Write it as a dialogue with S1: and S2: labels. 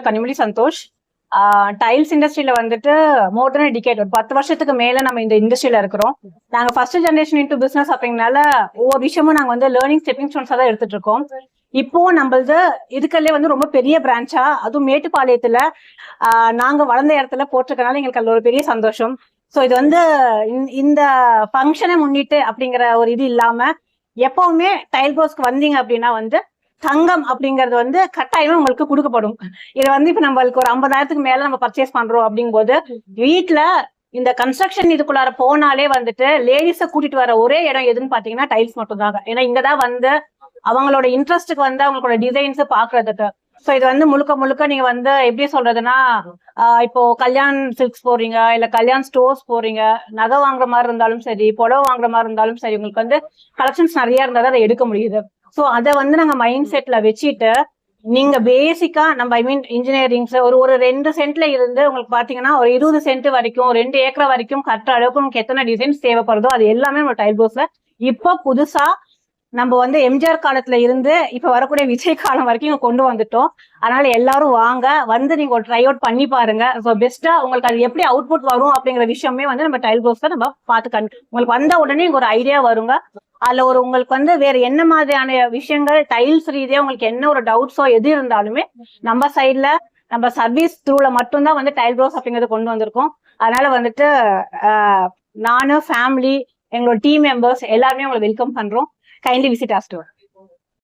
S1: Kanimozhi Santhosh. Tiles இண்டஸ்ட்ரியில வந்துட்டு மோர் தென் decade ஒரு பத்து வருஷத்துக்கு மேல நம்ம இந்த இண்டஸ்ட்ரியில இருக்கிறோம். நாங்க ஃபர்ஸ்ட் ஜென்ரேஷன் இன்டு பிசினஸ் அப்படிங்கனால ஒவ்வொரு விஷயமும் நாங்க வந்து லேர்னிங் ஸ்டெப்பிங் ஸ்டோன்ஸா தான் எடுத்துட்டு இருக்கோம். இப்போ நம்மளது இதுக்கல்லே வந்து ரொம்ப பெரிய பிரான்ச்சா அதுவும் மேட்டுப்பாளையத்துல நாங்க வளர்ந்த இடத்துல போட்டிருக்கனால எங்களுக்கு அது ஒரு பெரிய சந்தோஷம். ஸோ இது வந்து இந்த- இந்த ஃபங்க்ஷனை முன்னிட்டு அப்படிங்கிற ஒரு இது இல்லாம எப்பவுமே டைல் ப்ரோஸ்க்கு வந்தீங்க அப்படின்னா வந்து தங்கம் அப்படிங்கிறது வந்து கட்டாயமா உங்களுக்கு கொடுக்கப்படும். இது வந்து இப்ப நம்மளுக்கு ஒரு ஐம்பதாயிரத்துக்கு மேல நம்ம பர்ச்சேஸ் பண்றோம் அப்படிங்கும்போது வீட்டுல இந்த கன்ஸ்ட்ரக்ஷன் இதுக்குள்ளார போனாலே வந்துட்டு லேடிஸ கூட்டிட்டு வர ஒரே இடம் எதுன்னு பாத்தீங்கன்னா டைல்ஸ் மட்டும் தாங்க ஏன்னா இங்கதான் வந்து அவங்களோட இன்ட்ரெஸ்ட்டுக்கு வந்து அவங்களோட டிசைன்ஸ் பாக்குறதுக்கு. சோ இது வந்து முழுக்க முழுக்க நீங்க வந்து எப்படி சொல்றதுன்னா ஆஹ் இப்போ கல்யாண் சில்க்ஸ் போறீங்க இல்ல கல்யாண் ஸ்டோர்ஸ் போறீங்க நகை வாங்குற மாதிரி இருந்தாலும் சரி புடவை வாங்குற மாதிரி இருந்தாலும் சரி உங்களுக்கு வந்து கலெக்ஷன்ஸ் நிறைய இருந்தா தான் அதை எடுக்க முடியுது. ஸோ அதை வந்து நாங்க மைண்ட் செட்ல வச்சுட்டு நீங்க பேசிக்கா நம்ம ஐ மீன் இன்ஜினியரிங்ஸ் ஒரு ஒரு ரெண்டு சென்ட்ல இருந்து உங்களுக்கு பாத்தீங்கன்னா ஒரு இருபது சென்ட் வரைக்கும் ரெண்டு ஏக்கர் வரைக்கும் கட்டுற அளவுக்கு உங்களுக்கு எத்தனை டிசைன்ஸ் தேவைப்படுதோ அது எல்லாமே நம்ம டைல் ப்ளவுஸ்ல இப்போ புதுசா நம்ம வந்து எம்ஜிஆர் காலத்துல இருந்து இப்ப வரக்கூடிய விஜய் காலம் வரைக்கும் இங்க கொண்டு வந்துட்டோம். அதனால எல்லாரும் வாங்க வந்து நீங்க ஒரு ட்ரை அவுட் பண்ணி பாருங்க. ஸோ பெஸ்டா உங்களுக்கு அது எப்படி அவுட்புட் வரும் அப்படிங்கிற விஷயமே வந்து நம்ம டைல் ப்ளவுஸ் நம்ம பார்த்து கண் உங்களுக்கு வந்த உடனே இங்க ஒரு ஐடியா வருங்க. அதுல ஒரு உங்களுக்கு வந்து வேற என்ன மாதிரியான விஷயங்கள் டைல்ஸ் ரீதியா உங்களுக்கு என்ன ஒரு டவுட்ஸோ எது இருந்தாலுமே நம்ம சைட்ல நம்ம சர்வீஸ் த்ரூல மட்டும்தான் வந்து டைல் ப்ரோஸ் அப்படிங்கறத கொண்டு வந்திருக்கோம். அதனால வந்துட்டு ஆஹ், நானு ஃபேமிலி எங்களோட டீம் மெம்பர்ஸ் எல்லாருமே உங்களை வெல்கம் பண்றோம். Kindly visit ஆஸ்டோர்